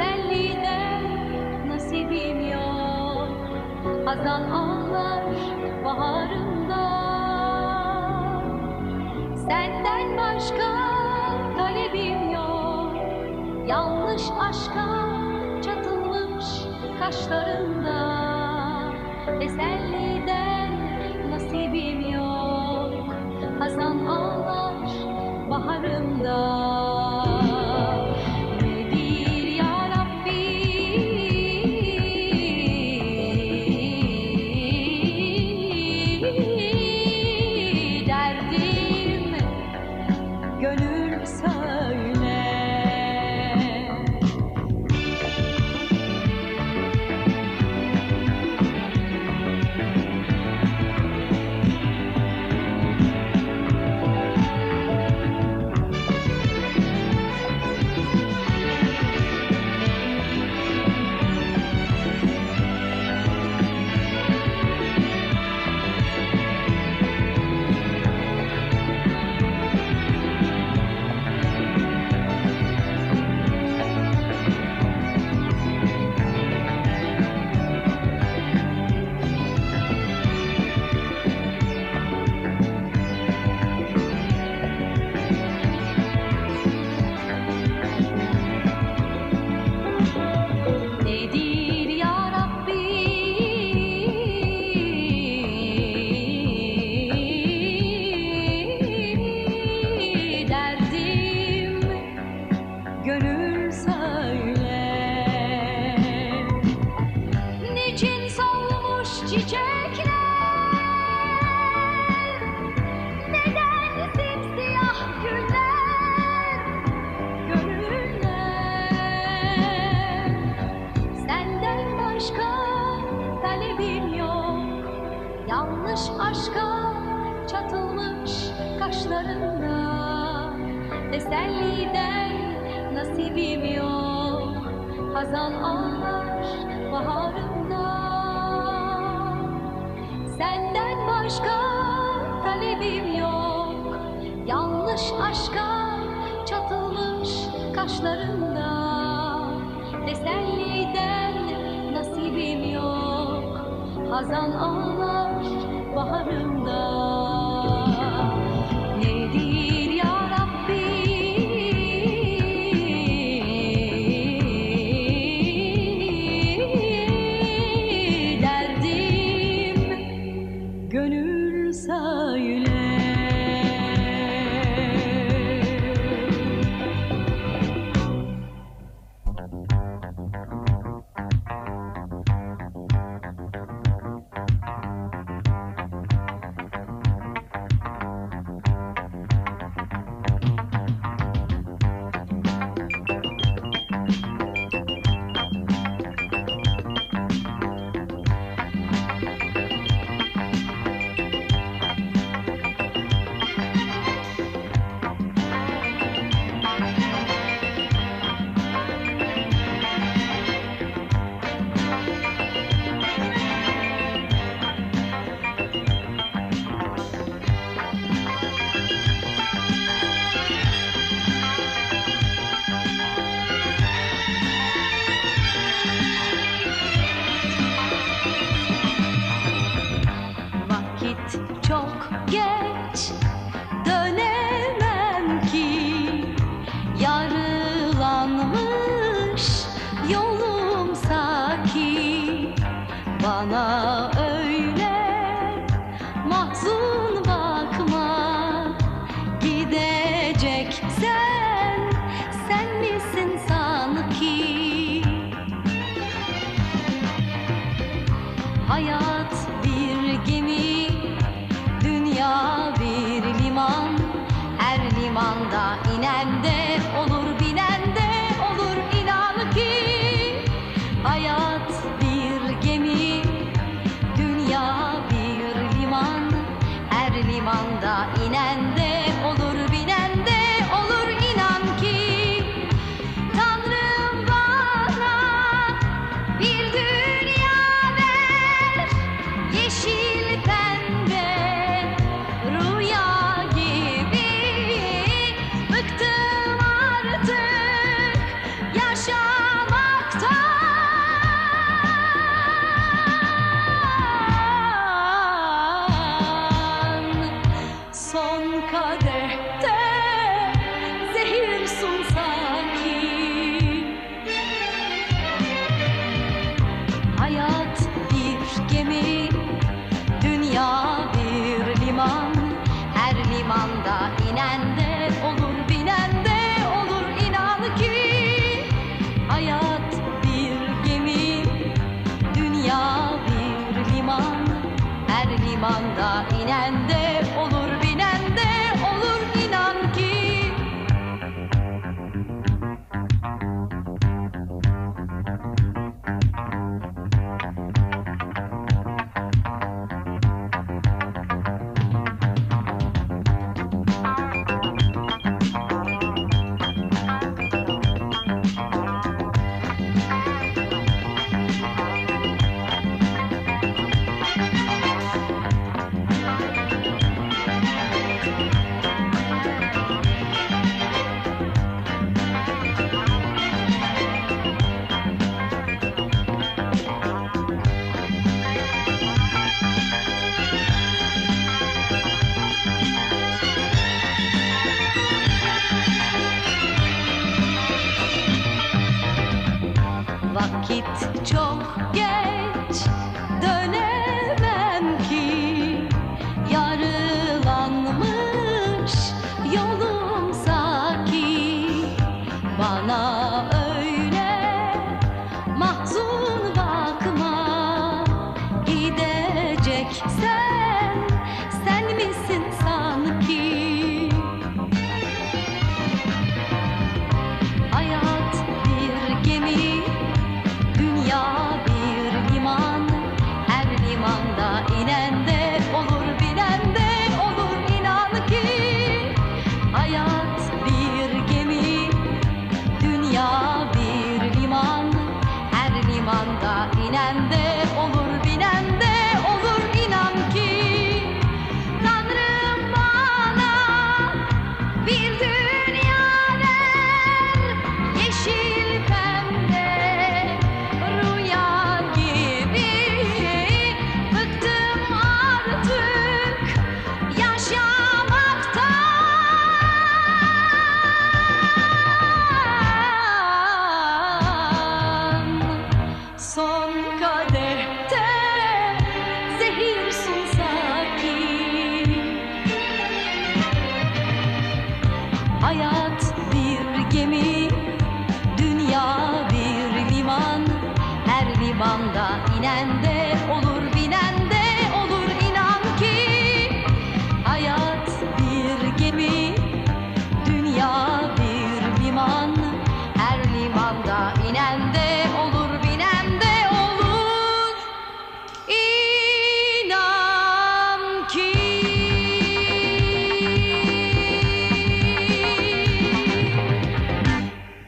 senliğine nasibim yok. Hazan anlar baharında. Senden başka talebim yok. Yanlış aşka çatılmış kaşlarında. Teselli Ramazan anlar baharımda Senden başka talebim yok. Yanlış aşka çatılmış kaşlarımda. Teselliden nasibim yok? Hazan ağlar baharımda. Ne diyeyim iğnemde